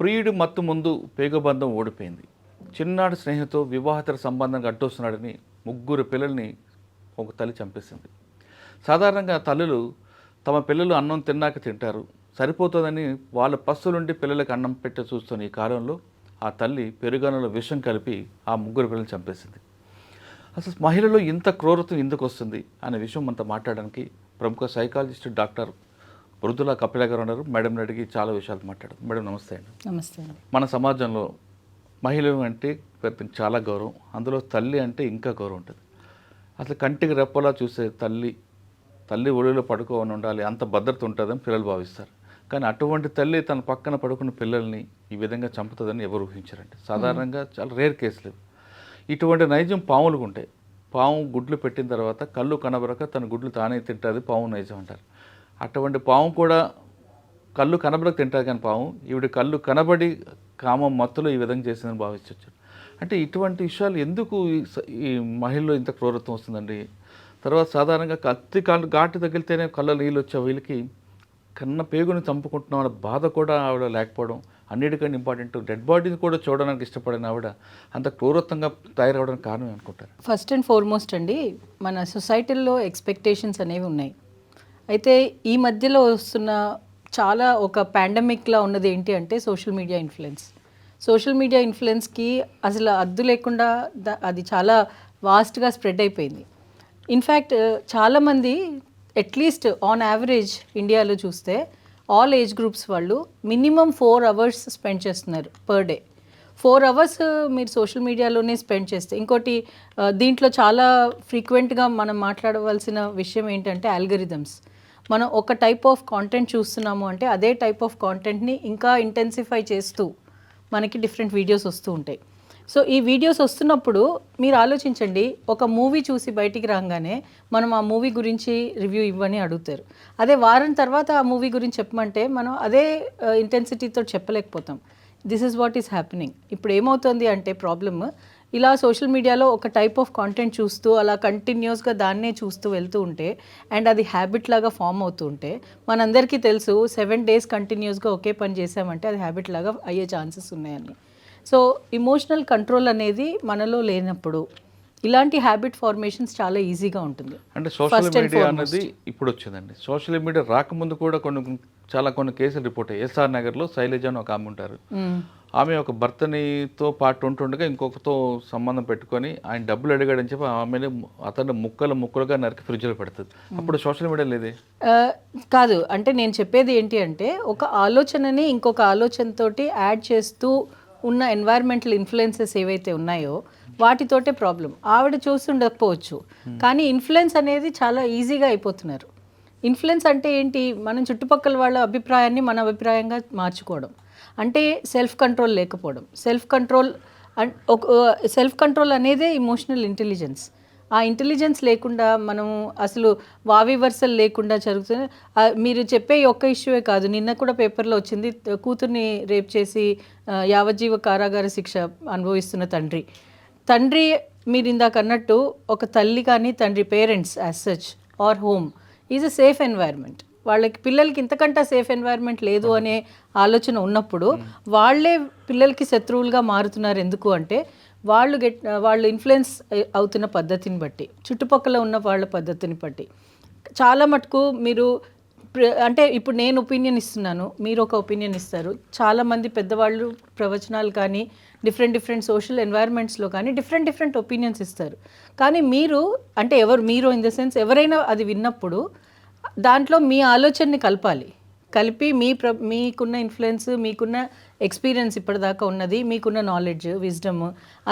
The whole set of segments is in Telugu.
ప్రియుడి మత్తు ముందు పేగబంధం ఓడిపోయింది. చిన్నాడు స్నేహితుతో వివాహేతర సంబంధంగా అడ్డొస్తున్నాడని ముగ్గురు పిల్లల్ని ఒక తల్లి చంపేసింది. సాధారణంగా తల్లులు తమ పిల్లలు అన్నం తిన్నాక తింటారు. సరిపోతుందని వాళ్ళ పస్తులుండి పిల్లలకు అన్నం పెట్టి చూస్తున్న ఈ కాలంలో ఆ తల్లి పెరుగన్నంలో విషం కలిపి ఆ ముగ్గురు పిల్లల్ని చంపేసింది. అసలు మహిళలో ఇంత క్రూరత్వం ఎందుకు వస్తుంది అనే విషయం మనతో మాట్లాడడానికి ప్రముఖ సైకాలజిస్ట్ డాక్టర్ మృదుల కపిల గారు ఉన్నారు. మేడం అడిగి చాలా విషయాలు మాట్లాడారు మేడం నమస్తే అండి. నమస్తే అండి. మన సమాజంలో మహిళలు అంటే పెద్ద- చాలా గౌరవం. అందులో తల్లి అంటే ఇంకా గౌరవం ఉంటుంది. అసలు కంటికి రెప్పలా చూసే తల్లి తల్లి ఒడిలో పడుకోని ఉండాలి అంత భద్రత ఉంటుందని పిల్లలు భావిస్తారు. కానీ అటువంటి తల్లి తన పక్కన పడుకున్న పిల్లల్ని ఈ విధంగా చంపుతుందని ఎవరు ఊహించారండి. సాధారణంగా చాలా రేర్ కేసులు. ఇటువంటి నైజం పాములకు ఉంటాయి పాము గుడ్లు పెట్టిన తర్వాత కళ్ళు కనబరక తన గుడ్లు తానే తింటుంది పాము నైజం అంటారు. అటువంటి పాము కూడా కళ్ళు కనబడక తింటారు కానీ పాము ఈవిడ కళ్ళు కనబడి కామం మత్తులో ఈ విధంగా చేసిందని భావించవచ్చు. అంటే ఇటువంటి విషయాలు ఎందుకు ఈ మహిళలో ఇంత క్రూరత్వం వస్తుందండి? తర్వాత సాధారణంగా కత్తి కాళ్ళు ఘాటు తగిలితేనే కళ్ళ నీళ్ళు వచ్చే వీళ్ళకి కన్న పేగుని చంపుకుంటున్నాం అనే బాధ కూడా ఆవిడ లేకపోవడం అన్నిటికంటే ఇంపార్టెంట్. డెడ్ బాడీని కూడా చూడడానికి ఇష్టపడిన ఆవిడ అంత క్రూరత్వంగా తయారవడానికి కారణం అనుకుంటారు ఫస్ట్ అండ్ ఫార్మోస్ట్ అండి మన సొసైటీల్లో ఎక్స్పెక్టేషన్స్ అనేవి ఉన్నాయి. అయితే ఈ మధ్యలో వస్తున్న చాలా ఒక పాండమిక్లా ఉన్నది ఏంటి అంటే social media influence social media ఇన్ఫ్లుయెన్స్కి అసలు అద్దు లేకుండా అది చాలా వాస్ట్గా స్ప్రెడ్ అయిపోయింది. ఇన్ఫ్యాక్ట్ చాలామంది అట్లీస్ట్ ఆన్ యావరేజ్ ఇండియాలో చూస్తే ఆల్ ఏజ్ గ్రూప్స్ వాళ్ళు మినిమం ఫోర్ అవర్స్ స్పెండ్ చేస్తున్నారు పర్ డే ఫోర్ అవర్స్ మీరు సోషల్ మీడియాలోనే స్పెండ్ చేస్తే ఇంకోటి దీంట్లో చాలా ఫ్రీక్వెంట్గా మనం మాట్లాడవలసిన విషయం ఏంటంటే అల్గరిథమ్స్ మనం ఒక టైప్ ఆఫ్ కాంటెంట్ చూస్తున్నాము అంటే అదే టైప్ ఆఫ్ కాంటెంట్ని ఇంకా ఇంటెన్సిఫై చేస్తూ మనకి డిఫరెంట్ వీడియోస్ వస్తూ ఉంటాయి. సో ఈ వీడియోస్ వస్తున్నప్పుడు మీరు ఆలోచించండి ఒక మూవీ చూసి బయటికి రాగానే మనం ఆ మూవీ గురించి రివ్యూ ఇవ్వని అడుగుతారు. అదే వారం తర్వాత ఆ మూవీ గురించి చెప్పమంటే మనం అదే uh, ఇంటెన్సిటీతో చెప్పలేకపోతాం. This is what is happening ఇప్పుడు ఏమవుతుంది అంటే ప్రాబ్లమ్ ఇలా సోషల్ మీడియాలో ఒక టైప్ ఆఫ్ కాంటెంట్ చూస్తూ అలా కంటిన్యూస్గా దాన్నే చూస్తూ వెళ్తూ ఉంటే అండ్ అది హ్యాబిట్ లాగా ఫామ్ అవుతూ ఉంటే మనందరికీ తెలుసు సెవెన్ డేస్ కంటిన్యూస్గా ఒకే పని చేసామంటే అది హ్యాబిట్ లాగా అయ్యే ఛాన్సెస్ ఉన్నాయని. సో ఇమోషనల్ కంట్రోల్ అనేది మనలో లేనప్పుడు ఇలాంటి హ్యాబిట్ ఫార్మేషన్స్ చాలా ఈజీగా ఉంటుంది. అంటే సోషల్ మీడియా అనేది ఇప్పుడు వచ్చిందండి. సోషల్ మీడియా రాకముందు కూడా కొన్ని చాలా కొన్ని కేసులు రిపోర్ట్ అయ్యాయి. ఎస్ఆర్ నగర్లో శైలజ అని ఒక ఆమె ఉంటారు. ఆమె ఒక భర్తనితో పాటు ఉంటుండగా ఇంకొకతో సంబంధం పెట్టుకొని ఆయన డబ్బులు అడిగాడని చెప్పి ఆమెని అతను ముక్కలు ముక్కలుగా నరికి ఫ్రిడ్జ్లో పెడుతుంది. అప్పుడు సోషల్ మీడియా లేదే కాదు. అంటే నేను చెప్పేది ఏంటి అంటే ఒక ఆలోచనని ఇంకొక ఆలోచనతోటి యాడ్ చేస్తూ ఉన్న ఎన్వైర్మెంటల్ ఇన్ఫ్లుయెన్సెస్ ఏవైతే ఉన్నాయో వాటితోటే ప్రాబ్లం ఆవిడ చూస్తుండకపోవచ్చు కానీ ఇన్ఫ్లుయెన్స్ అనేది చాలా ఈజీగా అయిపోతున్నారు. ఇన్ఫ్లుయెన్స్ అంటే ఏంటి? మనం చుట్టుపక్కల వాళ్ళ అభిప్రాయాన్ని మన అభిప్రాయంగా మార్చుకోవడం. అంటే సెల్ఫ్ కంట్రోల్ లేకపోవడం. సెల్ఫ్ కంట్రోల్ ఒక సెల్ఫ్ కంట్రోల్ అనేదే ఇమోషనల్ ఇంటెలిజెన్స్ ఆ ఇంటెలిజెన్స్ లేకుండా మనం అసలు వావివర్సలు లేకుండా జరుగుతుంది మీరు చెప్పే ఒక్క ఇష్యూవే కాదు. నిన్న కూడా పేపర్లో వచ్చింది కూతుర్ని రేప్ చేసి యావజ్జీవ కారాగార శిక్ష అనుభవిస్తున్న తండ్రి. తండ్రి మీరు ఇందాక అన్నట్టు ఒక తల్లి కానీ తండ్రి parents as such are home is a safe environment వాళ్ళకి పిల్లలకి ఇంతకంటే సేఫ్ ఎన్వైర్న్మెంట్ లేదు అనే ఆలోచన ఉన్నప్పుడు వాళ్ళే పిల్లలకి శత్రువులుగా మారుతున్నారు ఎందుకు అంటే వాళ్ళు గెట్ వాళ్ళు ఇన్ఫ్లుయెన్స్ అవుతున్న పద్ధతిని బట్టి చుట్టుపక్కల ఉన్న వాళ్ళ పద్ధతిని బట్టి. చాలా మటుకు మీరు అంటే ఇప్పుడు నేను ఒపీనియన్ ఇస్తున్నాను మీరు ఒక ఒపీనియన్ ఇస్తారు. చాలామంది పెద్దవాళ్ళు ప్రవచనాలు కానీ డిఫరెంట్ డిఫరెంట్ సోషల్ ఎన్వైర్న్మెంట్స్లో కానీ డిఫరెంట్ డిఫరెంట్ ఒపీనియన్స్ ఇస్తారు. కానీ మీరు అంటే ఎవరు మీరు ఇన్ ద సెన్స్ ఎవరైనా అది విన్నప్పుడు దాంట్లో మీ ఆలోచనని కలపాలి. కలిపి మీ ప్ర మీకున్న ఇన్ఫ్లుయెన్స్ మీకున్న ఎక్స్పీరియన్స్ ఇప్పటిదాకా ఉన్నది మీకున్న నాలెడ్జ్ విజ్డమ్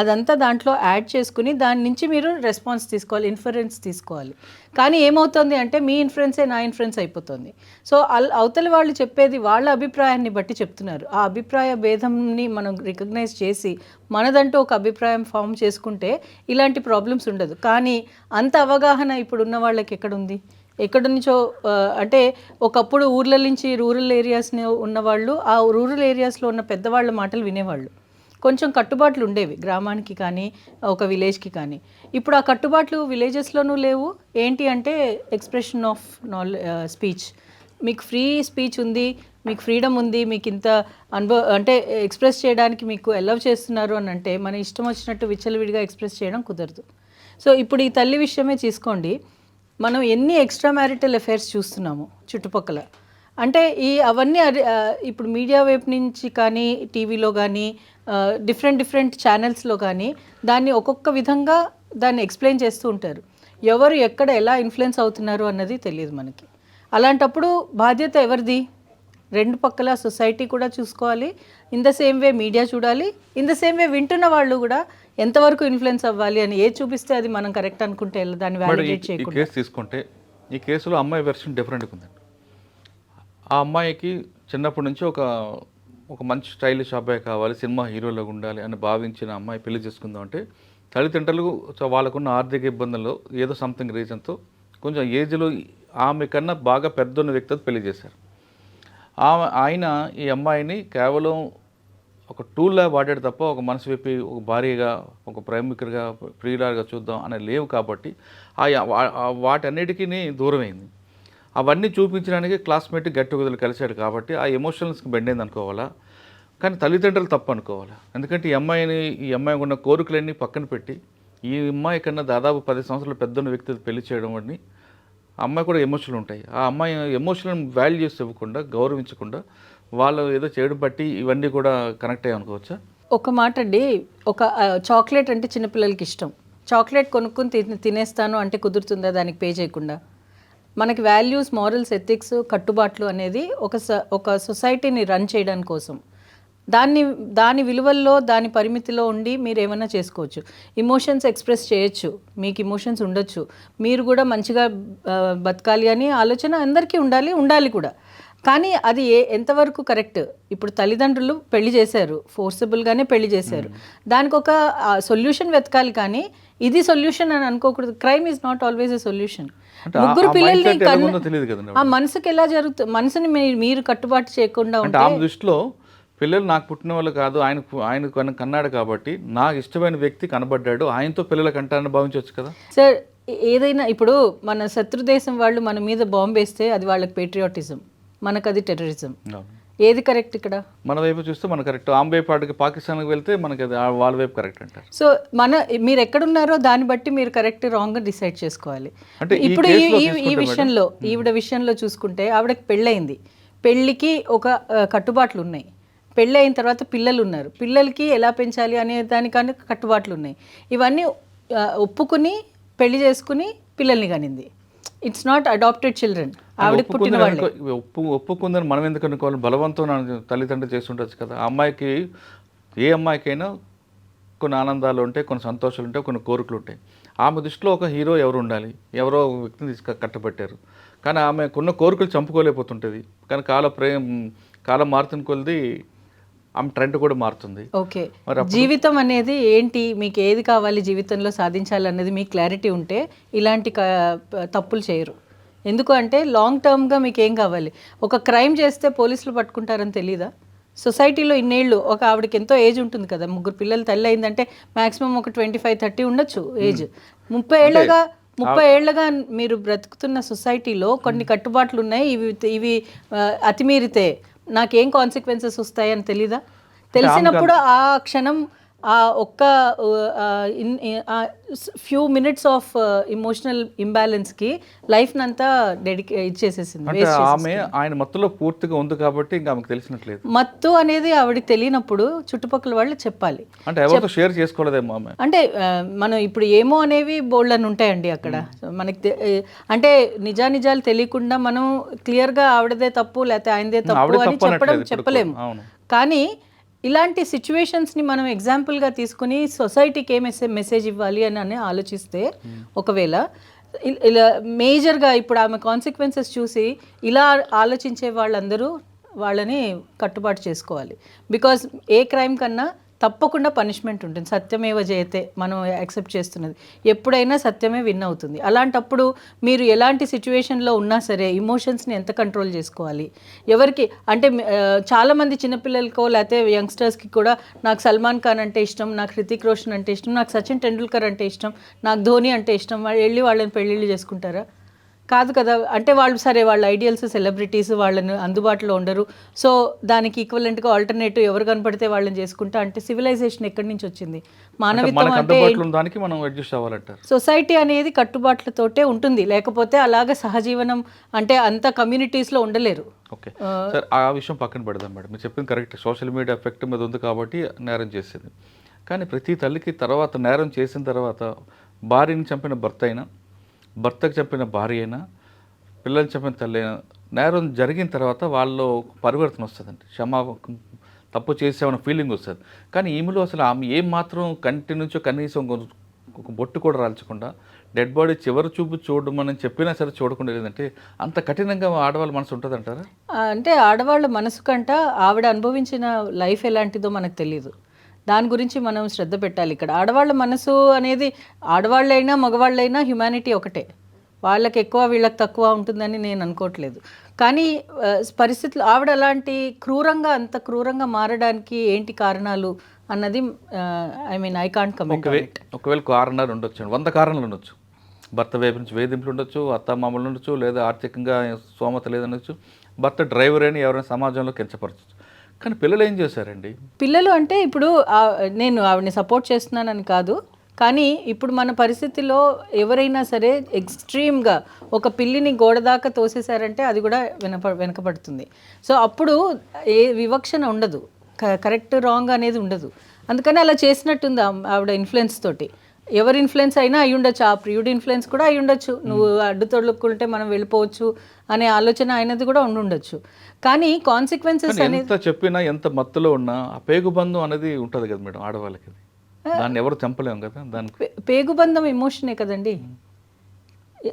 అదంతా దాంట్లో యాడ్ చేసుకుని దాని నుంచి మీరు రెస్పాన్స్ తీసుకోవాలి ఇన్ఫరెన్స్ తీసుకోవాలి. కానీ ఏమవుతుంది అంటే మీ ఇన్ఫ్లుయెన్సే నా ఇన్ఫ్లుయెన్స్ అయిపోతుంది. సో అల్ అవతలి వాళ్ళు చెప్పేది వాళ్ళ అభిప్రాయాన్ని బట్టి చెప్తున్నారు. ఆ అభిప్రాయ భేదంని మనం రికగ్నైజ్ చేసి మనదంటూ ఒక అభిప్రాయం ఫామ్ చేసుకుంటే ఇలాంటి ప్రాబ్లమ్స్ ఉండదు. కానీ అంత అవగాహన ఇప్పుడు ఉన్న వాళ్ళకి ఎక్కడుంది? ఎక్కడి నుంచో అంటే ఒకప్పుడు ఊర్ల నుంచి రూరల్ ఏరియాస్ ఉన్నవాళ్ళు ఆ రూరల్ ఏరియాస్లో ఉన్న పెద్దవాళ్ళ మాటలు వినేవాళ్ళు. కొంచెం కట్టుబాట్లు ఉండేవి గ్రామానికి కానీ ఒక విలేజ్కి కానీ. ఇప్పుడు ఆ కట్టుబాట్లు విలేజెస్లోనూ లేవు. ఏంటి అంటే ఎక్స్ప్రెషన్ ఆఫ్ నాలె స్పీచ్. మీకు ఫ్రీ స్పీచ్ ఉంది మీకు ఫ్రీడమ్ ఉంది మీకు ఇంత అనుభవ అంటే ఎక్స్ప్రెస్ చేయడానికి మీకు ఎలవ్ చేస్తున్నారు అని అంటే మన ఇష్టం వచ్చినట్టు విచ్చలవిడిగా ఎక్స్ప్రెస్ చేయడం కుదరదు. సో ఇప్పుడు ఈ తల్లి విషయమే తీసుకోండి. మనం ఎన్ని ఎక్స్ట్రా మ్యారిటల్ అఫైర్స్ చూస్తున్నాము చుట్టుపక్కల. అంటే ఈ అవన్నీ ఇప్పుడు మీడియా వైపు నుంచి కానీ టీవీలో కానీ డిఫరెంట్ డిఫరెంట్ ఛానల్స్లో కానీ దాన్ని ఒక్కొక్క విధంగా దాన్ని ఎక్స్ప్లెయిన్ చేస్తూ ఉంటారు. ఎవరు ఎక్కడ ఎలా ఇన్ఫ్లుయెన్స్ అవుతున్నారు అన్నది తెలియదు మనకి. అలాంటప్పుడు బాధ్యత ఎవరిది? రెండు పక్కల సొసైటీ కూడా చూసుకోవాలి. In the same way media చూడాలి. ఇన్ ద సేమ్ వే వింటున్న వాళ్ళు కూడా ఎంతవరకు ఇన్ఫ్లుయెన్స్ అవ్వాలి అని ఏ చూపిస్తే అది మనం కరెక్ట్ అనుకుంటే దాన్ని వ్యాలిడేట్ చేయకుండా? కేసు తీసుకుంటే ఈ కేసులో అమ్మాయి వెర్షన్ డిఫరెంట్గా ఉందండి. ఆ అమ్మాయికి చిన్నప్పటి నుంచి ఒక ఒక మంచి స్టైలిష్ అబ్బాయి కావాలి సినిమా హీరోలాగా ఉండాలి అని భావించిన అమ్మాయి పెళ్ళి చేసుకుందాం అంటే తల్లిదండ్రులు వాళ్ళకున్న ఆర్థిక ఇబ్బందుల్లో ఏదో సంథింగ్ రీజన్తో కొంచెం ఏజ్లో ఆమె కన్నా బాగా పెద్దన్న వ్యక్తితో పెళ్ళి చేశారు. ఆమె ఆయన ఈ అమ్మాయిని కేవలం ఒక టూల్లా వాడాడు తప్ప ఒక మనసు విప్పి ఒక భార్యగా ఒక ప్రేమికుడిగా ప్రియురాలుగా చూద్దాం అనే లేవు కాబట్టి ఆ వాటన్నిటికీ దూరమైంది. అవన్నీ చూపించడానికి క్లాస్మేట్ గెట్ టుగెదర్ కలిశాడు కాబట్టి ఆ ఎమోషన్స్కి బెండైంది అనుకోవాలా? కానీ తల్లిదండ్రులు తప్పు అనుకోవాలా? ఎందుకంటే ఈ అమ్మాయిని ఈ అమ్మాయి ఉన్న కోరికలన్నీ పక్కన పెట్టి ఈ అమ్మాయి కన్నా దాదాపు పది సంవత్సరాల పెద్దన్న వ్యక్తి పెళ్ళి చేయడం అని ఆ అమ్మాయి కూడా ఎమోషన్లు ఉంటాయి. ఆ అమ్మాయి ఎమోషనల్ వాల్యూస్ ఇవ్వకుండా గౌరవించకుండా వాళ్ళు ఏదో చేయడం బట్టి ఇవన్నీ కూడా కనెక్ట్ అయ్యి అనుకోవచ్చా? ఒక మాట అండి ఒక చాక్లెట్ అంటే చిన్నపిల్లలకి ఇష్టం. చాక్లెట్ కొనుక్కొని తినే- తినేస్తాను అంటే కుదురుతుందా దానికి పే చేయకుండా? మనకి వాల్యూస్ మారల్స్ ఎథిక్స్ కట్టుబాట్లు అనేది ఒక స ఒక సొసైటీని రన్ చేయడానికి కోసం. దాన్ని దాని విలువల్లో దాని పరిమితిలో ఉండి మీరు ఏమైనా చేసుకోవచ్చు. ఇమోషన్స్ ఎక్స్ప్రెస్ చేయొచ్చు. మీకు ఇమోషన్స్ ఉండొచ్చు. మీరు కూడా మంచిగా బతకాలి అని ఆలోచన అందరికీ ఉండాలి ఉండాలి కూడా. కానీ అది ఏ ఎంతవరకు కరెక్ట్? ఇప్పుడు తల్లిదండ్రులు పెళ్ళి చేశారు ఫోర్సబుల్గానే పెళ్ళి చేశారు. దానికి ఒక సొల్యూషన్ వెతకాలి కానీ ఇది సొల్యూషన్ అని అనుకోకూడదు. Crime is not always a solution ముగ్గురు పిల్లల్ని ఆ మనసుకి ఎలా జరుగుతుంది మనసుని మీరు కట్టుబాటు చేయకుండా ఉంటే దృష్టిలో పిల్లలు నాకు పుట్టిన వాళ్ళు కాదు ఆయన ఆయన కన్న- కన్నాడు కాబట్టి నాకు ఇష్టమైన వ్యక్తి కనబడ్డాడు ఆయనతో పిల్లల కంటాన్ని భావించవచ్చు కదా? సార్ ఏదైనా ఇప్పుడు మన శత్రు దేశం వాళ్ళు మన మీద బాంబు వేస్తే అది వాళ్ళకి పేట్రియాటిజం మనకు అది టెర్రరిజం. ఏది కరెక్ట్ ఇక్కడ? మన వైపు చూస్తే మన కరెక్ట్. ఆమె వైపు అటుకి పాకిస్తాన్కి వెళ్తే మనకి అది వాళ్ళ వైపు కరెక్ట్ అంటారు. సో మన మీరు ఎక్కడున్నారో దాన్ని బట్టి మీరు కరెక్ట్ రాంగ్ డిసైడ్ చేసుకోవాలి. అంటే ఇప్పుడు ఈ విషయంలో ఈవిడ విషయంలో చూసుకుంటే ఆవిడకి పెళ్ళయింది. పెళ్ళికి ఒక కట్టుబాట్లు ఉన్నాయి పెళ్ళి అయిన తర్వాత పిల్లలు ఉన్నారు పిల్లలకి ఎలా పెంచాలి అనే దానికన్నా కట్టుబాట్లు ఉన్నాయి ఇవన్నీ ఒప్పుకుని పెళ్ళి చేసుకుని పిల్లల్ని కనింది. ఇట్స్ నాట్ అడాప్టెడ్ చిల్డ్రన్ ఆవిడకి పుట్టిన ఒప్పుకుందని వాళ్ళే. అనుకో- ఒప్పు ఒప్పుకుందని మనం ఎందుకు అనుకోవాలి? బలవంతం తల్లిదండ్రులు చేసి ఉండొచ్చు కదా అమ్మాయికి ఏ అమ్మాయికైనా కొన్ని ఆనందాలు ఉంటాయి కొన్ని సంతోషాలు ఉంటాయి కొన్ని కోరికలు ఉంటాయి. ఆమె దృష్టిలో ఒక హీరో ఎవరు ఉండాలి? ఎవరో ఒక వ్యక్తిని తీసుక కట్టబెట్టారు. కానీ ఆమెకున్న కోరికలు చంపుకోలేకపోతుంటుంది. కానీ కాల ప్రేమ కాలం మారుతున్న కొలది ఆమె ట్రెండ్ కూడా మారుతుంది. ఓకే. జీవితం అనేది ఏంటి? మీకు ఏది కావాలి జీవితంలో సాధించాలన్నది మీకు క్లారిటీ ఉంటే ఇలాంటి తప్పులు చేయరు. ఎందుకు అంటే లాంగ్ టర్మ్గా మీకు ఏం కావాలి? ఒక క్రైమ్ చేస్తే పోలీసులు పట్టుకుంటారని తెలీదా? సొసైటీలో ఇన్నేళ్ళు ఒక ఆవిడకి ఎంతో ఏజ్ ఉంటుంది కదా ముగ్గురు పిల్లలు తల్లి అయిందంటే మాక్సిమం ఒక ట్వంటీ ఫైవ్ థర్టీ ఉండొచ్చు ఏజ్ ముప్పై ఏళ్ళగా ముప్పై ఏళ్ళగా మీరు బ్రతుకుతున్న సొసైటీలో కొన్ని కట్టుబాట్లు ఉన్నాయి ఇవి ఇవి అతిమీరితే నాకేం కాన్సిక్వెన్సెస్ వస్తాయని తెలీదా? తెలిసినప్పుడు ఆ క్షణం ఆ ఒక్క ఫ్యూ మినిట్స్ ఆఫ్ ఇమోషనల్ ఇంబ్యాలెన్స్కి లైఫ్ని అంతా డెడికే ఇచ్చేసేసింది ఆమె ఆయన మత్తులో పూర్తిగా ఉంది కాబట్టి ఇంకా ఆమెకు తెలిసినట్లేదు. మత్తు అనేది ఆవిడకి తెలియనప్పుడు చుట్టుపక్కల వాళ్ళు చెప్పాలి. అంటే ఎవరితో షేర్ చేసుకోలేదేమో ఆమె? అంటే మనం ఇప్పుడు ఏమో అనేవి బోల్డ్ అని ఉంటాయండి అక్కడ. మనకి అంటే నిజానిజాలు తెలియకుండా మనం క్లియర్గా ఆవిడదే తప్పు లేకపోతే ఆయనదే తప్పు అని చెప్పడం. చెప్పలేము. కానీ ఇలాంటి సిచ్యువేషన్స్ని మనం ఎగ్జాంపుల్గా తీసుకుని సొసైటీకి ఏ మెసేజ్ మెసేజ్ ఇవ్వాలి అని అని ఆలోచిస్తే ఒకవేళ ఇ- ఇలా మేజర్గా ఇప్పుడు ఆమె కాన్సిక్వెన్సెస్ చూసి ఇలా ఆలోచించే వాళ్ళందరూ వాళ్ళని కట్టుబాటు చేసుకోవాలి. బికాజ్ ఏ క్రైమ్ కన్నా తప్పకుండా పనిష్మెంట్ ఉంటుంది. సత్యమేవ జయతే మనం యాక్సెప్ట్ చేస్తున్నది. ఎప్పుడైనా సత్యమే విన్ అవుతుంది. అలాంటప్పుడు మీరు ఎలాంటి సిచ్యువేషన్లో ఉన్నా సరే ఇమోషన్స్ని ఎంత కంట్రోల్ చేసుకోవాలి? ఎవరికి? అంటే చాలామంది చిన్నపిల్లలకో లేకపోతే యంగ్స్టర్స్కి కూడా నాకు సల్మాన్ ఖాన్ అంటే ఇష్టం నాకు హృతిక్ రోషన్ అంటే ఇష్టం నాకు సచిన్ టెండూల్కర్ అంటే ఇష్టం నాకు ధోని అంటే ఇష్టం వాళ్ళు వెళ్ళి వాళ్ళని పెళ్ళిళ్ళు చేసుకుంటారా? కాదు కదా. అంటే వాళ్ళు సరే వాళ్ళ ఐడియల్స్ సెలబ్రిటీస్ వాళ్ళని అందుబాటులో ఉండరు. సో దానికి ఈక్వలెంట్గా ఆల్టర్నేటివ్ ఎవరు కనపడితే వాళ్ళని చేసుకుంటా. అంటే సివిలైజేషన్ ఎక్కడి నుంచి వచ్చింది? మానవిత్వం అంటే మనం అడ్జస్ట్ అవ్వాలంటారు. సొసైటీ అనేది కట్టుబాట్లతోటే ఉంటుంది. లేకపోతే అలాగ సహజీవనం అంటే అంత కమ్యూనిటీస్లో ఉండలేరు. ఓకే. సార్ ఆ విషయం పక్కన పెడదాం మేడం. మీరు చెప్పింది కరెక్ట్ సోషల్ మీడియా ఎఫెక్ట్ మీద ఉంది కాబట్టి నేరం చేసేది. కానీ ప్రతి తల్లికి తర్వాత నేరం చేసిన తర్వాత భార్యని చంపిన భర్త అయినా భర్తకు చెప్పిన భార్య అయినా పిల్లల్ని చెప్పిన తల్లి అయినా నేరం జరిగిన తర్వాత వాళ్ళలో పరివర్తన వస్తుందండి. క్షమా తప్పు చేసామన్న ఫీలింగ్ వస్తుంది. కానీ ఈమెలో అసలు ఆమె ఏం మాత్రం కంటి నుంచో కనీసం ఒక- బొట్టు కూడా రాల్చకుండా డెడ్ బాడీ చివరి చూపు చూడమని చెప్పినా సరే చూడకుండా లేదంటే అంత కఠినంగా ఆడవాళ్ళ మనసు ఉంటుందంటారా? అంటే ఆడవాళ్ళ మనసు కంట ఆవిడ అనుభవించిన లైఫ్ ఎలాంటిదో మనకు తెలియదు దాని గురించి మనం శ్రద్ధ పెట్టాలి ఇక్కడ. ఆడవాళ్ళ మనసు అనేది ఆడవాళ్ళైనా మగవాళ్ళైనా హ్యుమానిటీ ఒకటే. వాళ్ళకి ఎక్కువ వీళ్ళకి తక్కువ ఉంటుందని నేను అనుకోవట్లేదు. కానీ పరిస్థితులు ఆవిడ అలాంటి క్రూరంగా అంత క్రూరంగా మారడానికి ఏంటి కారణాలు అన్నది I mean I can't comment ఒకవే ఒకవేళ కారణాలు ఉండొచ్చు వంద కారణాలు ఉండొచ్చు. భర్త వైపు నుంచి వేధింపులు ఉండొచ్చు అత్త మామూలు ఉండొచ్చు లేదా ఆర్థికంగా స్తోమత లేదనొచ్చు భర్త డ్రైవర్ అని ఎవరైనా సమాజంలో కించపరచచ్చు. కానీ పిల్లలు ఏం చేశారండి? పిల్లలు అంటే ఇప్పుడు నేను ఆవిడని సపోర్ట్ చేస్తున్నానని కాదు. కానీ ఇప్పుడు మన పరిస్థితిలో ఎవరైనా సరే ఎక్స్ట్రీమ్గా ఒక పిల్లిని గోడ దాకా తోసేశారంటే అది కూడా వెనప వెనకబడుతుంది. సో అప్పుడు ఏ వివక్షణ ఉండదు. క- కరెక్ట్ రాంగ్ అనేది ఉండదు. అందుకని అలా చేసినట్టుంది ఆవిడ ఇన్ఫ్లుయెన్స్ తోటి. ఎవరి ఇన్ఫ్లుయెన్స్ అయినా అయి ఉండొచ్చు. ఆ ప్రియుడి ఇన్ఫ్లుయెన్స్ కూడా అయి ఉండొచ్చు. నువ్వు అడ్డు తొడుక్కుంటే మనం వెళ్ళిపోవచ్చు అనే ఆలోచన అయినది కూడా ఉండి ఉండొచ్చు. కానీ కాన్సిక్వెన్సెస్ కానీ అనేది ఎంత చెప్పినా ఎంత మత్తులో ఉన్నా ఆ పేగుబంధం అనేది ఉంటుంది కదా మేడం ఆడవాళ్ళకి. దాన్ని ఎవరు చంపలేము కదా దానికి. పే- పేగుబంధం ఎమోషనే కదండి?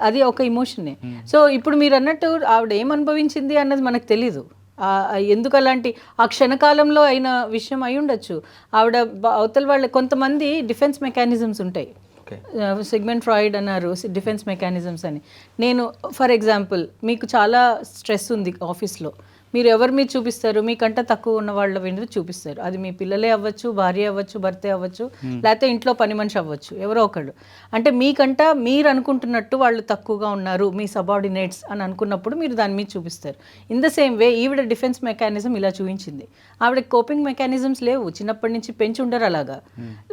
అది ఒక ఇమోషనే సో ఇప్పుడు మీరు అన్నట్టు ఆవిడ ఏం అనుభవించింది అన్నది మనకు తెలీదు. ఎందుకు అలాంటి ఆ క్షణకాలంలో అయిన విషయం అయి ఉండొచ్చు. ఆవిడ అవతల వాళ్ళ కొంతమంది డిఫెన్స్ మెకానిజమ్స్ ఉంటాయి. సెగ్మెంట్ ఫ్రాయిడ్ అన్నారు డిఫెన్స్ మెకానిజమ్స్ అని. నేను ఫర్ ఎగ్జాంపుల్ మీకు చాలా స్ట్రెస్ ఉంది ఆఫీస్లో. మీరు ఎవరి మీద చూపిస్తారు? మీకంట తక్కువ ఉన్న వాళ్ళ మీద చూపిస్తారు. అది మీ పిల్లలే అవ్వచ్చు భార్య అవ్వచ్చు భర్తే అవ్వచ్చు లేకపోతే ఇంట్లో పని మనిషి అవ్వచ్చు ఎవరో ఒకళ్ళు. అంటే మీకంట మీరు అనుకుంటున్నట్టు వాళ్ళు తక్కువగా ఉన్నారు మీ సబార్డినేట్స్ అని అనుకున్నప్పుడు మీరు దాని మీద చూపిస్తారు. ఇన్ ద సేమ్ వే ఈవిడ డిఫెన్స్ మెకానిజం ఇలా చూపించింది. ఆవిడ కోపింగ్ మెకానిజమ్స్ లేవు. చిన్నప్పటి నుంచి పెంచి ఉండరు అలాగా.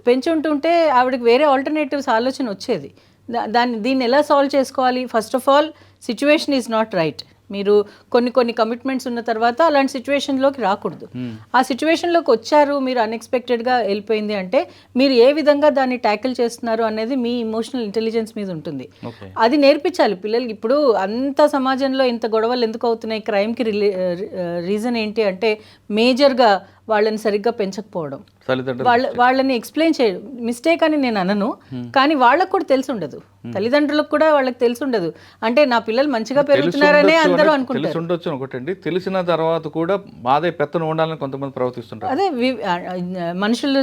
పెంచి ఉంటుంటే ఆవిడకి వేరే ఆల్టర్నేటివ్స్ ఆలోచన వచ్చేది. దా- దాన్ని దీన్ని ఎలా సాల్వ్ చేసుకోవాలి? First of all situation is not right మీరు కొన్ని కొన్ని కమిట్మెంట్స్ ఉన్న తర్వాత అలాంటి సిచ్యువేషన్లోకి రాకూడదు. ఆ సిచ్యువేషన్లోకి వచ్చారు మీరు అన్ఎక్స్పెక్టెడ్గా వెళ్ళిపోయింది అంటే మీరు ఏ విధంగా దాన్ని ట్యాకిల్ చేస్తున్నారు అనేది మీ ఇమోషనల్ ఇంటెలిజెన్స్ మీద ఉంటుంది. అది నేర్పించాలి. పిల్లలకి ఇప్పుడు అంత సమాజంలో ఇంత గొడవలు ఎందుకు అవుతున్నాయి? క్రైమ్కి రిలే రీజన్ ఏంటి అంటే మేజర్గా వాళ్ళని సరిగ్గా పెంచకపోవడం. తల్లిదండ్రులు వాళ్ళ వాళ్ళని ఎక్స్ప్లెయిన్ చేయడం మిస్టేక్ అని నేను అనను కానీ వాళ్ళకు కూడా తెలిసి ఉండదు. తల్లిదండ్రులకు కూడా వాళ్ళకి తెలిసి ఉండదు. అంటే నా పిల్లలు మంచిగా పెరుగుతున్నారనే అందరూ అనుకుంటారు. తెలిసి ఉండొచ్చు ఒకటండి. తెలిసిన తర్వాత కూడా మాదే పెత్తనం ఉండాలని కొంతమంది ప్రవర్తిస్తుంటారు. అదే మనుషులు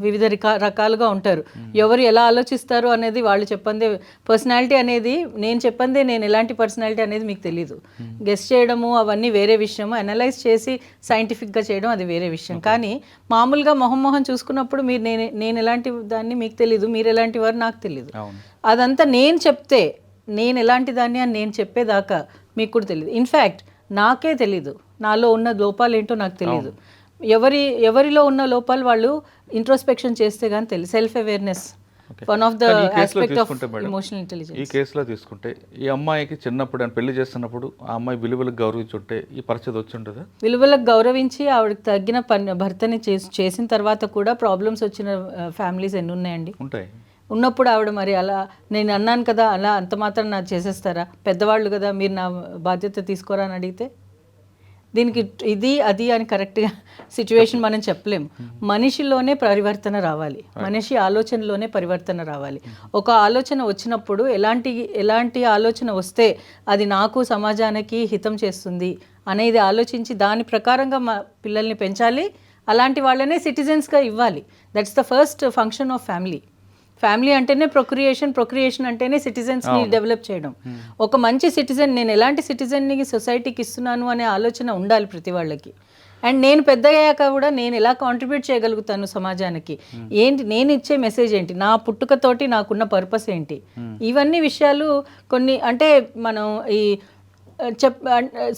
వివిధ రకా- రకాలుగా ఉంటారు. ఎవరు ఎలా ఆలోచిస్తారు అనేది వాళ్ళు చెప్పందే పర్సనాలిటీ అనేది నేను చెప్పందే నేను ఎలాంటి పర్సనాలిటీ అనేది మీకు తెలియదు గెస్ట్ చేయడము అవన్నీ వేరే విషయం అనలైజ్ చేసి సైంటిఫిక్గా చేయడం అది వేరే విషయం. కానీ మామూలుగా మొహం మొహం చూసుకున్నప్పుడు మీరు నేను నేను ఎలాంటి దాన్ని మీకు తెలీదు మీరు ఎలాంటి వారు నాకు తెలియదు అవును. అదంతా నేను చెప్తే నేను ఎలాంటి దాన్ని అని నేను చెప్పేదాకా మీకు కూడా తెలియదు ఇన్ఫ్యాక్ట్ నాకే తెలీదు. నాలో ఉన్న లోపాలు ఏంటో నాకు తెలియదు ఎవరి ఎవరిలో ఉన్న లోపాలు వాళ్ళు ఇంట్రోస్పెక్షన్ చేస్తే కానీ తెలియదు self awareness one of the aspect of madam, emotional ఈ ఇంటెలిజెన్స్ కేసులో తీసుకుంటే ఈ అమ్మాయికి చిన్నప్పుడు ఆయన పెళ్ళి చేస్తున్నప్పుడు ఆ అమ్మాయి విలువలకు గౌరవించుంటే ఈ పరిస్థితి వచ్చి ఉంటుందా? విలువలకు గౌరవించి ఆవిడకి తగ్గిన పని భర్తని చేసి చేసిన తర్వాత కూడా ప్రాబ్లమ్స్ వచ్చిన ఫ్యామిలీస్ ఎన్ని ఉన్నాయండి? ఉంటాయి. ఉన్నప్పుడు ఆవిడ మరి అలా నేను అన్నాను కదా అలా అంత మాత్రం నాకు చేసేస్తారా? పెద్దవాళ్ళు కదా మీరు నా బాధ్యత తీసుకోరా? అని అడిగితే దీనికి ఇది అది అని కరెక్ట్గా సిచ్యువేషన్ మనం చెప్పలేము మనిషిలోనే పరివర్తన రావాలి. మనిషి ఆలోచనలోనే పరివర్తన రావాలి. ఒక ఆలోచన వచ్చినప్పుడు ఎలాంటి ఎలాంటి ఆలోచన వస్తే అది నాకు సమాజానికి హితం చేస్తుంది అనేది ఆలోచించి దాని ప్రకారంగా మా పిల్లల్ని పెంచాలి. అలాంటి వాళ్ళనే సిటిజన్స్గా ఇవ్వాలి. That's the first function of family family అంటేనే ప్రొక్రియేషన్ ప్రొక్రియేషన్ అంటేనే సిటిజన్స్ని డెవలప్ చేయడం. ఒక మంచి సిటిజన్ నేను ఎలాంటి సిటిజన్ని సొసైటీకి ఇస్తున్నాను అనే ఆలోచన ఉండాలి ప్రతి వాళ్ళకి. అండ్ నేను పెద్దయ్యాక కూడా నేను ఎలా కాంట్రిబ్యూట్ చేయగలుగుతాను సమాజానికి? ఏంటి నేను ఇచ్చే మెసేజ్ ఏంటి? నా పుట్టుకతోటి నాకున్న పర్పస్ ఏంటి? ఇవన్నీ విషయాలు కొన్ని అంటే మనం ఈ చెప్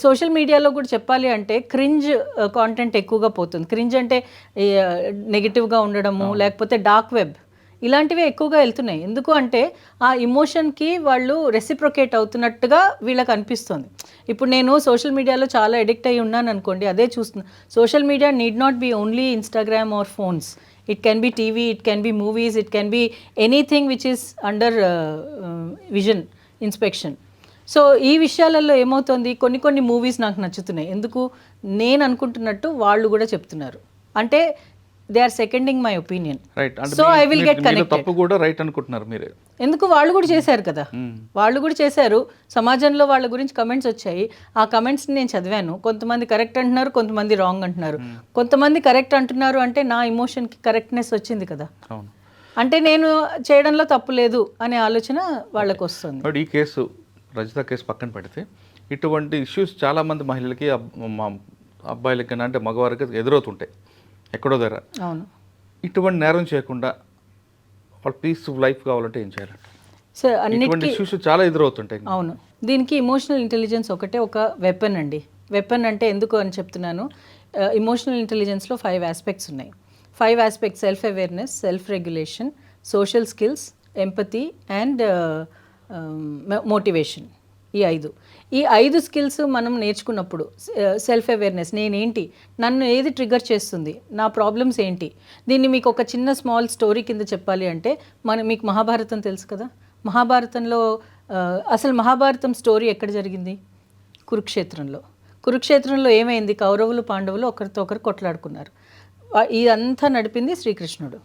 సోషల్ మీడియాలో కూడా చెప్పాలి అంటే క్రింజ్ కాంటెంట్ ఎక్కువగా పోతుంది. క్రింజ్ అంటే నెగిటివ్గా ఉండడము లేకపోతే డార్క్ వెబ్ ఇలాంటివే ఎక్కువగా వెళ్తున్నాయి. ఎందుకు అంటే ఆ ఇమోషన్కి వాళ్ళు రెసిప్రొకేట్ అవుతున్నట్టుగా వీళ్ళకి అనిపిస్తుంది. ఇప్పుడు నేను సోషల్ మీడియాలో చాలా ఎడిక్ట్ అయి ఉన్నాను అనుకోండి అదే చూస్తున్నా. Social media need not be only Instagram or phones it can be TV it can be movies it can be anything which is under vision inspection so ఈ విషయాలలో ఏమవుతుంది? కొన్ని కొన్ని మూవీస్ నాకు నచ్చుతున్నాయి. ఎందుకు? నేను అనుకుంటున్నట్టు వాళ్ళు కూడా చెప్తున్నారు. అంటే they are seconding my opinion right so I will get మీలో కనెక్టెడ్ తప్పు కూడా రైట్ అనుకుంటున్నారు మీరే. ఎందుకు? వాళ్ళు కూడా చేశారు కదా. వాళ్ళు కూడా చేశారు. సమాజంలో వాళ్ళ గురించి కమెంట్స్ వచ్చాయి. ఆ కమెంట్స్ని నేను చదివాను. కొంతమంది కరెక్ట్ అంటున్నారు కొంతమంది రాంగ్ అంటున్నారు. కొంతమంది కరెక్ట్ అంటున్నారు అంటే నా ఇమోషన్కి కరెక్ట్నెస్ వచ్చింది కదా. అవును. అంటే నేను చేయడంలో తప్పు లేదు అనే ఆలోచన వాళ్ళకు వస్తుంది. కాబట్టి ఈ కేసు రజిత కేసు పక్కన పెడితే ఇటువంటి ఇష్యూస్ చాలామంది మహిళలకి అబ్బాయిలకి అంటే మగవారికి ఎదురవుతుంటాయి. ఎక్కడో దగ్గర. అవును. ఇటువంటి నేరం చేయకుండా వాళ్ళు పీస్ఫుల్ లైఫ్ కావాలంటే ఏం చేయాలంటే? సో అన్నిటికీ ఇష్యూస్ చాలా ఎదురవుతుంటాయి. అవును. దీనికి ఇమోషనల్ ఇంటెలిజెన్స్ ఒకటే ఒక వెపన్ అండి. వెపన్ అంటే ఎందుకు అని చెప్తున్నాను. ఇమోషనల్ ఇంటెలిజెన్స్లో ఫైవ్ ఆస్పెక్ట్స్ ఉన్నాయి. Five aspects self awareness self regulation social skills empathy and motivation ఈ ఐదు. ఈ ఐదు స్కిల్స్ మనం నేర్చుకున్నప్పుడు సెల్ఫ్ అవేర్నెస్ నేనేంటి నన్ను ఏది ట్రిగర్ చేస్తుంది నా ప్రాబ్లమ్స్ ఏంటి దీన్ని మీకు ఒక చిన్న స్మాల్ స్టోరీ కింద చెప్పాలి అంటే మన మీకు మహాభారతం తెలుసు కదా? మహాభారతంలో అసలు మహాభారతం స్టోరీ ఎక్కడ జరిగింది? కురుక్షేత్రంలో. కురుక్షేత్రంలో ఏమైంది? కౌరవులు పాండవులు ఒకరితో ఒకరు కొట్లాడుకున్నారు. ఇదంతా నడిపింది శ్రీకృష్ణుడు.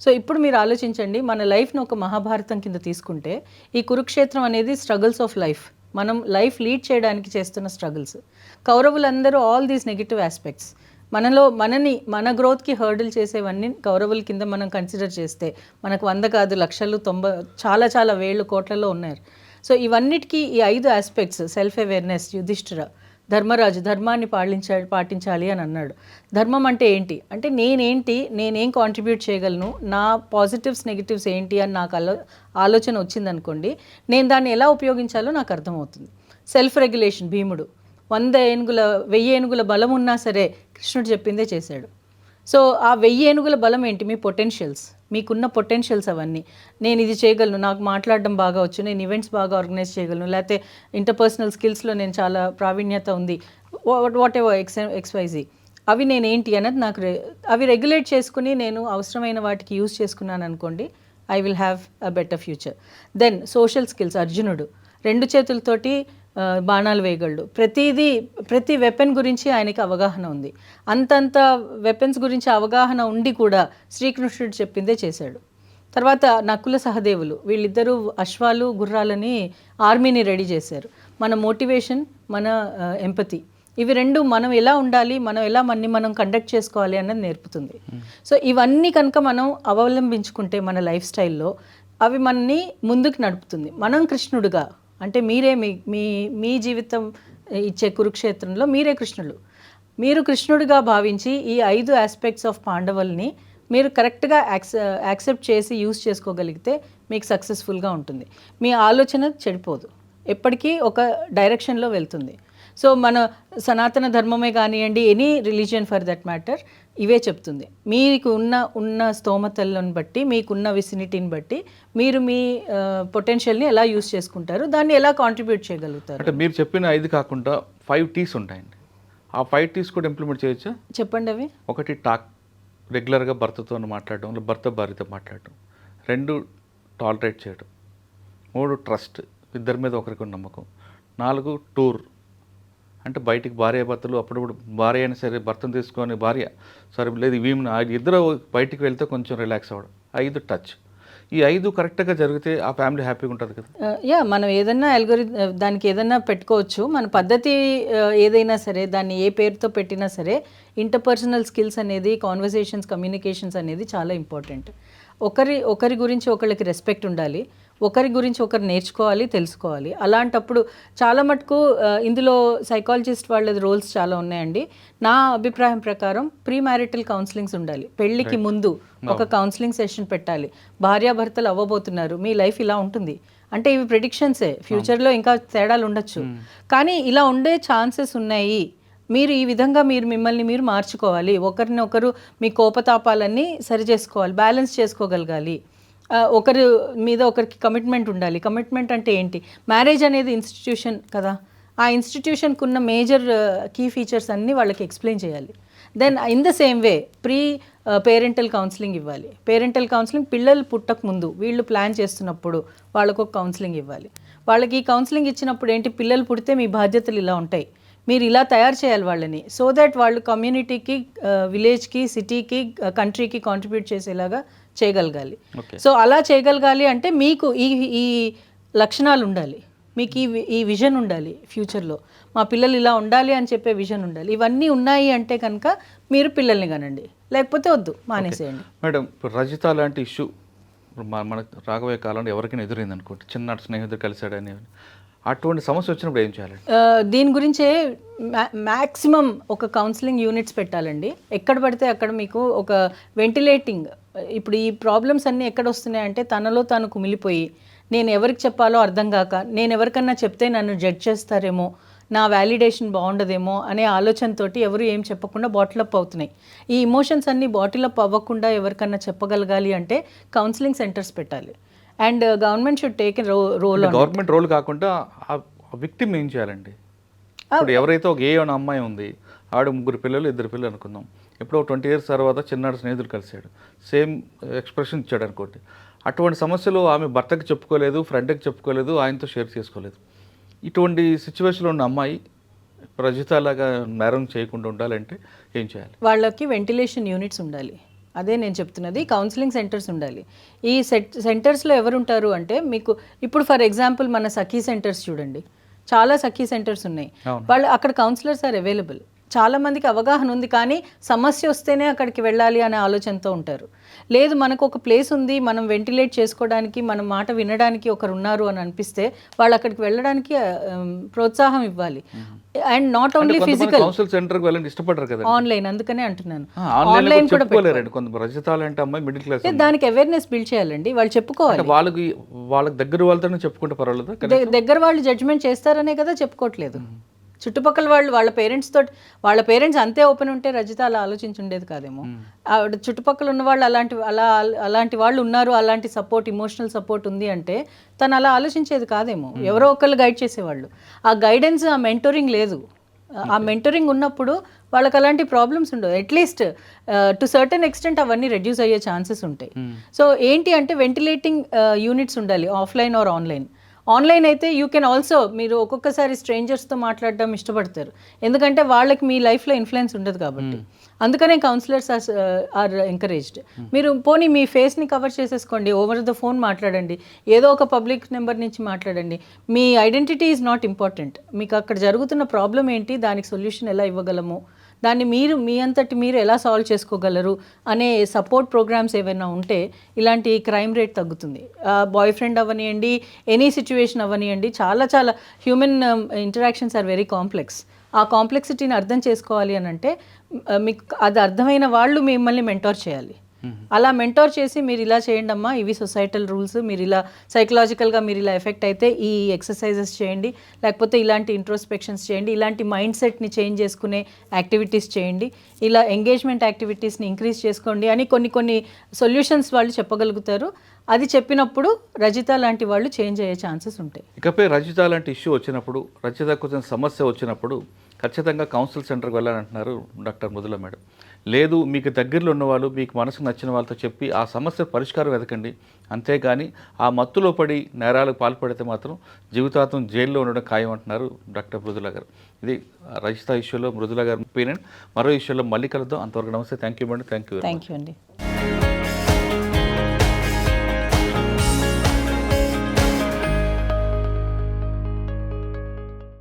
సో ఇప్పుడు మీరు ఆలోచించండి మన లైఫ్ను ఒక మహాభారతం కింద తీసుకుంటే ఈ కురుక్షేత్రం అనేది స్ట్రగుల్స్ ఆఫ్ లైఫ్ మనం లైఫ్ లీడ్ చేయడానికి చేస్తున్న స్ట్రగుల్స్. కౌరవులందరూ ఆల్ దీస్ నెగిటివ్ ఆస్పెక్ట్స్. మనలో మనని మన గ్రోత్కి హర్డిల్ చేసేవన్నీ కౌరవుల కింద మనం కన్సిడర్ చేస్తే మనకు వంద కాదు లక్షలు తొంభై చాలా చాలా వేళ్ళు కోట్లలో ఉన్నారు సో ఇవన్నిటికీ ఈ ఐదు aspects self awareness Yudhishthira Dharmaraju ధర్మాన్ని పాటించా పాటించాలి అని అన్నాడు. ధర్మం అంటే ఏంటి? అంటే నేనేంటి నేనేం కాంట్రిబ్యూట్ చేయగలను నా పాజిటివ్స్ నెగిటివ్స్ ఏంటి అని నాకు ఆలో ఆలోచన వచ్చిందనుకోండి నేను దాన్ని ఎలా ఉపయోగించాలో నాకు అర్థమవుతుంది. సెల్ఫ్ రెగ్యులేషన్ భీముడు. వంద ఏనుగుల వెయ్యి ఏనుగుల బలం ఉన్నా సరే కృష్ణుడు చెప్పిందే చేశాడు. సో ఆ వెయ్యి ఏనుగుల బలం ఏంటి? మీ పొటెన్షియల్స్ మీకున్న పొటెన్షియల్స్ అవన్నీ. నేను ఇది చేయగలను నాకు మాట్లాడడం బాగా వచ్చు నేను ఈవెంట్స్ బాగా ఆర్గనైజ్ చేయగలను లేకపోతే ఇంటర్పర్సనల్ స్కిల్స్లో నేను చాలా ప్రావీణ్యత ఉంది వాట్ ఎవర్ ఎక్స్ ఎక్స్వైజీ అవి నేను ఏంటి అన్నది నాకు రె- అవి రెగ్యులేట్ చేసుకుని నేను అవసరమైన వాటికి యూజ్ చేసుకున్నాను అనుకోండి I will have a better future then social skills అర్జునుడు. రెండు చేతులతోటి బాణాలు వేయగలడు. ప్రతిదీ ప్రతి వెపన్ గురించి ఆయనకి అవగాహన ఉంది. అంతంత వెపన్స్ గురించి అవగాహన ఉండి కూడా శ్రీకృష్ణుడు చెప్పిందే చేశాడు. తర్వాత నకుల సహదేవులు వీళ్ళిద్దరూ అశ్వాలు గుర్రాలని ఆర్మీని రెడీ చేశారు. మన మోటివేషన్ మన ఎంపతి ఇవి రెండు మనం ఎలా ఉండాలి మనం ఎలా మన్ని మనం కండక్ట్ చేసుకోవాలి అన్నది నేర్పుతుంది. సో ఇవన్నీ కనుక మనం అవలంబించుకుంటే మన లైఫ్ స్టైల్లో అవి మనని ముందుకు నడుపుతుంది. మనం కృష్ణుడుగా అంటే మీరే మీ మీ మీ జీవితం ఇచ్చే కురుక్షేత్రంలో మీరే కృష్ణుడు మీరు కృష్ణుడిగా భావించి ఈ ఐదు ఆస్పెక్ట్స్ ఆఫ్ పాండవుల్ని మీరు కరెక్ట్గా యాక్సె యాక్సెప్ట్ చేసి యూస్ చేసుకోగలిగితే మీకు సక్సెస్ఫుల్గా ఉంటుంది. మీ ఆలోచన చెడిపోదు. ఎప్పటికీ ఒక డైరెక్షన్లో వెళ్తుంది. సో మన సనాతన ధర్మమే కానివ్వండి any religion for that matter ఇవే చెప్తుంది. మీకు ఉన్న ఉన్న స్తోమతలను బట్టి మీకున్న విసినిటీని బట్టి మీరు మీ పొటెన్షియల్ని ఎలా యూస్ చేసుకుంటారు? దాన్ని ఎలా కాంట్రిబ్యూట్ చేయగలుగుతారు? అంటే మీరు చెప్పిన ఐదు కాకుండా ఫైవ్ టీస్ ఉంటాయండి. ఆ ఫైవ్ టీస్ కూడా ఇంప్లిమెంట్ చేయొచ్చా? చెప్పండి అవి. ఒకటి టాక్ రెగ్యులర్గా భర్తతో మాట్లాడడం లేదా భర్త భార్యతో మాట్లాడడం. రెండు టాలరేట్ చేయడం. మూడు ట్రస్ట్ ఇద్దరి మీద ఒకరికి నమ్మకం. నాలుగు టూర్ అంటే బయటికి భార్య భర్తలు అప్పుడప్పుడు భార్య అయినా సరే భర్తను తీసుకొని భార్య సరే లేదు వీమి ఇద్దరు బయటికి వెళ్తే కొంచెం రిలాక్స్ అవ్వడం. ఐదు టచ్. ఈ ఐదు కరెక్ట్గా జరిగితే ఆ ఫ్యామిలీ హ్యాపీగా ఉంటుంది కదా. యా మనం ఏదన్నా అల్గోరి దానికి ఏదన్నా పెట్టుకోవచ్చు. మన పద్ధతి ఏదైనా సరే దాన్ని ఏ పేరుతో పెట్టినా సరే ఇంటర్పర్సనల్ స్కిల్స్ అనేది కాన్వర్సేషన్స్ కమ్యూనికేషన్స్ అనేది చాలా ఇంపార్టెంట్ ఒకరి ఒకరి గురించి ఒకరికి రెస్పెక్ట్ ఉండాలి. ఒకరి గురించి ఒకరు నేర్చుకోవాలి తెలుసుకోవాలి. అలాంటప్పుడు చాలా మటుకు ఇందులో సైకాలజిస్ట్ వాళ్ళ రోల్స్ చాలా ఉన్నాయండి. నా అభిప్రాయం ప్రకారం ప్రీ మ్యారిటల్ కౌన్సిలింగ్స్ ఉండాలి. పెళ్ళికి ముందు ఒక కౌన్సిలింగ్ సెషన్ పెట్టాలి. భార్యాభర్తలు అవ్వబోతున్నారు. మీ లైఫ్ ఇలా ఉంటుంది. అంటే ఇవి ప్రిడిక్షన్సే ఫ్యూచర్లో ఇంకా తేడాలు ఉండొచ్చు. కానీ ఇలా ఉండే ఛాన్సెస్ ఉన్నాయి. మీరు ఈ విధంగా మీరు మిమ్మల్ని మీరు మార్చుకోవాలి. ఒకరిని ఒకరు మీ కోపతాపాలన్నీ సరి చేసుకోవాలి బ్యాలెన్స్ చేసుకోగలగాలి. ఒకరి మీద ఒకరికి కమిట్మెంట్ ఉండాలి. కమిట్మెంట్ అంటే ఏంటి? మ్యారేజ్ అనేది ఇన్స్టిట్యూషన్ కదా. ఆ ఇన్స్టిట్యూషన్కి ఉన్న మేజర్ కీ ఫీచర్స్ అన్నీ వాళ్ళకి ఎక్స్ప్లెయిన్ చేయాలి. Then in the same way pre parental counselling ఇవ్వాలి. పేరెంటల్ కౌన్సిలింగ్ పిల్లలు పుట్టక ముందు వీళ్ళు ప్లాన్ చేస్తున్నప్పుడు వాళ్ళకు ఒక కౌన్సిలింగ్ ఇవ్వాలి. వాళ్ళకి ఈ కౌన్సిలింగ్ ఇచ్చినప్పుడు ఏంటి? పిల్లలు పుడితే మీ బాధ్యతలు ఇలా ఉంటాయి. మీరు ఇలా తయారు చేయాలి వాళ్ళని. సో దట్ వాళ్ళు కమ్యూనిటీకి విలేజ్కి సిటీకి కంట్రీకి కాంట్రిబ్యూట్ చేసేలాగా చేయగలగాలి. సో అలా చేయగలగాలి అంటే మీకు ఈ ఈ లక్షణాలు ఉండాలి. మీకు ఈ ఈ విజన్ ఉండాలి ఫ్యూచర్లో. మా పిల్లలు ఇలా ఉండాలి అని చెప్పే విజన్ ఉండాలి. ఇవన్నీ ఉన్నాయి అంటే కనుక మీరు పిల్లల్ని కనండి. లేకపోతే వద్దు మానేసేయండి. మేడం రజిత లాంటి ఇష్యూ ఇప్పుడు మన మన రాబోయే కాలంలో ఎవరికైనా ఎదురైంది అనుకోండి. చిన్నటి స్నేహితుడు కలిశాడని అటువంటి సమస్య వచ్చినప్పుడు ఏం చేయాలండి? ఆ, దీని గురించే మ్యాక్సిమం ఒక కౌన్సిలింగ్ యూనిట్స్ పెట్టాలండి. ఎక్కడ పడితే అక్కడ మీకు ఒక వెంటిలేటింగ్ ఇప్పుడు ఈ ప్రాబ్లమ్స్ అన్నీ ఎక్కడ వస్తున్నాయంటే తనలో తాను కుమిలిపోయి నేను ఎవరికి చెప్పాలో అర్థం కాక నేను ఎవరికన్నా చెప్తే నన్ను జడ్జ్ చేస్తారేమో నా వ్యాలిడేషన్ బాగుండదేమో అనే ఆలోచనతోటి ఎవరు ఏం చెప్పకుండా బాటిల్ అప్ అవుతున్నాయి. ఈ ఇమోషన్స్ అన్నీ బాటిల్ అప్ అవ్వకుండా ఎవరికన్నా చెప్పగలగాలి అంటే కౌన్సిలింగ్ సెంటర్స్ పెట్టాలి. And government should take role government role కాకుండా ఆ విక్టిమ్ ఏం చేయాలండి? ఇప్పుడు ఎవరైతే ఒక ఏ అమ్మాయి ఉంది ఆవిడ ముగ్గురు పిల్లలు ఇద్దరు పిల్లలు అనుకుందాం. ఎప్పుడో ట్వంటీ ఇయర్స్ తర్వాత చిన్నాడు స్నేహితులు కలిశాడు. సేమ్ ఎక్స్ప్రెషన్ ఇచ్చాడు అనుకోండి. అటువంటి సమస్యలు ఆమె భర్తకి చెప్పుకోలేదు ఫ్రెండ్కి చెప్పుకోలేదు ఆయనతో షేర్ చేసుకోలేదు. ఇటువంటి సిచ్యువేషన్లో ఉన్న అమ్మాయి రజితలాగా నేరం చేయకుండా ఉండాలంటే ఏం చేయాలి? వాళ్ళకి వెంటిలేషన్ యూనిట్స్ ఉండాలి. అదే నేను చెప్తున్నది కౌన్సిలింగ్ సెంటర్స్ ఉండాలి. ఈ సెట్ సెంటర్స్లో ఎవరు ఉంటారు అంటే మీకు ఇప్పుడు ఫర్ ఎగ్జాంపుల్ మన సఖీ సెంటర్స్ చూడండి. చాలా సఖీ సెంటర్స్ ఉన్నాయి. వాళ్ళు అక్కడ కౌన్సిలర్స్ ఆర్ అవైలబుల్. చాలా మందికి అవగాహన ఉంది కానీ సమస్య వస్తేనే అక్కడికి వెళ్ళాలి అనే ఆలోచనతో ఉంటారు. లేదు మనకు ఒక ప్లేస్ ఉంది మనం వెంటిలేట్ చేసుకోవడానికి మన మాట వినడానికి ఒకరు ఉన్నారు అని అనిపిస్తే వాళ్ళు అక్కడికి వెళ్ళడానికి ప్రోత్సాహం ఇవ్వాలి. And not only physical. Council సెంటర్కి వెళ్ళండి ఇష్టపడరు కదా ఆన్లైన్ అందుకనే అంటున్నాను. ఆన్లైన్ కూడా అమ్మాయి మిడిల్ క్లాస్. దానికి అవేర్నెస్ బిల్డ్ చేయాలండి. వాళ్ళు చెప్పుకోవాలి. వాళ్ళకి వాళ్ళకి దగ్గర వాళ్ళతోనే చెప్పుకుంటే పర్వాలేదు? దగ్గర వాళ్ళు జడ్జ్మెంట్ చేస్తారనే కదా చెప్పుకోవట్లేదు. చుట్టుపక్కల వాళ్ళు వాళ్ళ పేరెంట్స్ తోటి వాళ్ళ పేరెంట్స్ అంతే ఓపెన్ ఉంటే రజిత అలా ఆలోచించి ఉండేది కాదేమో ఆవిడ చుట్టుపక్కల ఉన్న వాళ్ళు అలాంటి అలా అలాంటి వాళ్ళు ఉన్నారు అలాంటి సపోర్ట్ ఇమోషనల్ సపోర్ట్ ఉంది అంటే తను అలా ఆలోచించేది కాదేమో. ఎవరో ఒకళ్ళు గైడ్ చేసేవాళ్ళు. ఆ గైడెన్స్ ఆ మెంటోరింగ్ లేదు. ఆ మెంటరింగ్ ఉన్నప్పుడు వాళ్ళకి అలాంటి ప్రాబ్లమ్స్ ఉండవు. At least to certain extent అవన్నీ రెడ్యూస్ అయ్యే ఛాన్సెస్ ఉంటాయి. సో ఏంటి అంటే వెంటిలేటింగ్ యూనిట్స్ ఉండాలి ఆఫ్లైన్ ఆర్ ఆన్లైన్ ఆన్లైన్ అయితే యూ కెన్ ఆల్సో మీరు ఒక్కొక్కసారి స్ట్రేంజర్స్తో మాట్లాడడం ఇష్టపడతారు. ఎందుకంటే వాళ్ళకి మీ లైఫ్లో ఇన్ఫ్లుయెన్స్ ఉండదు కాబట్టి. అందుకనే కౌన్సిలర్స్ ఆర్ ఎంకరేజ్డ్ మీరు పోనీ మీ ఫేస్ని కవర్ చేసేసుకోండి ఓవర్ ద ఫోన్ మాట్లాడండి ఏదో ఒక పబ్లిక్ నెంబర్ నుంచి మాట్లాడండి. మీ ఐడెంటిటీ ఈజ్ నాట్ ఇంపార్టెంట్ మీకు అక్కడ జరుగుతున్న ప్రాబ్లం ఏంటి దానికి సొల్యూషన్ ఎలా ఇవ్వగలము? దాన్ని మీరు మీ అంతటి మీరు ఎలా సాల్వ్ చేసుకోగలరు అనే సపోర్ట్ ప్రోగ్రామ్స్ ఏవైనా ఉంటే ఇలాంటి క్రైమ్ రేట్ తగ్గుతుంది. బాయ్ ఫ్రెండ్ అవ్వనియండి ఎనీ సిచ్యువేషన్ అవ్వనియండి చాలా చాలా human interactions are very complex ఆ కాంప్లెక్సిటీని అర్థం చేసుకోవాలి అని అంటే మీకు అది అర్థమైన వాళ్ళు మిమ్మల్ని మెంటోర్ చేయాలి. అలా మెంటోర్ చేసి మీరు ఇలా చేయండి అమ్మా ఇవి సొసైటల్ రూల్స్ మీరు ఇలా సైకలాజికల్గా మీరు ఇలా ఎఫెక్ట్ అయితే ఈ ఎక్సర్సైజెస్ చేయండి లేకపోతే ఇలాంటి ఇంట్రోస్పెక్షన్స్ చేయండి ఇలాంటి మైండ్ సెట్ని చేంజ్ చేసుకునే యాక్టివిటీస్ చేయండి ఇలా ఎంగేజ్మెంట్ యాక్టివిటీస్ని ఇంక్రీజ్ చేసుకోండి అని కొన్ని కొన్ని సొల్యూషన్స్ వాళ్ళు చెప్పగలుగుతారు. అది చెప్పినప్పుడు రజిత లాంటి వాళ్ళు చేంజ్ అయ్యే ఛాన్సెస్ ఉంటాయి. ఇకపై రజిత లాంటి ఇష్యూ వచ్చినప్పుడు రజిత కొంచెం సమస్య వచ్చినప్పుడు ఖచ్చితంగా కౌన్సిల్ సెంటర్కి వెళ్ళాలంటున్నారు డాక్టర్ మృదుల మేడం. లేదు మీకు దగ్గరలో ఉన్న వాళ్ళు మీకు మనసుకు నచ్చిన వాళ్ళతో చెప్పి ఆ సమస్య పరిష్కారం వెతకండి. అంతేగాని ఆ మత్తులో పడి నేరాలకు పాల్పడితే మాత్రం జీవితాంతం జైల్లో ఉండడం ఖాయం అంటున్నారు డాక్టర్ మృదుల గారు. ఇది రచిత ఇష్యూలో మృదుల గారు ఒపీనియన్. మరో ఇష్యూలో మళ్ళీ కలుద్దాం. అంతవరకు నమస్తే. Thank you madam. Thank you thank you అండి.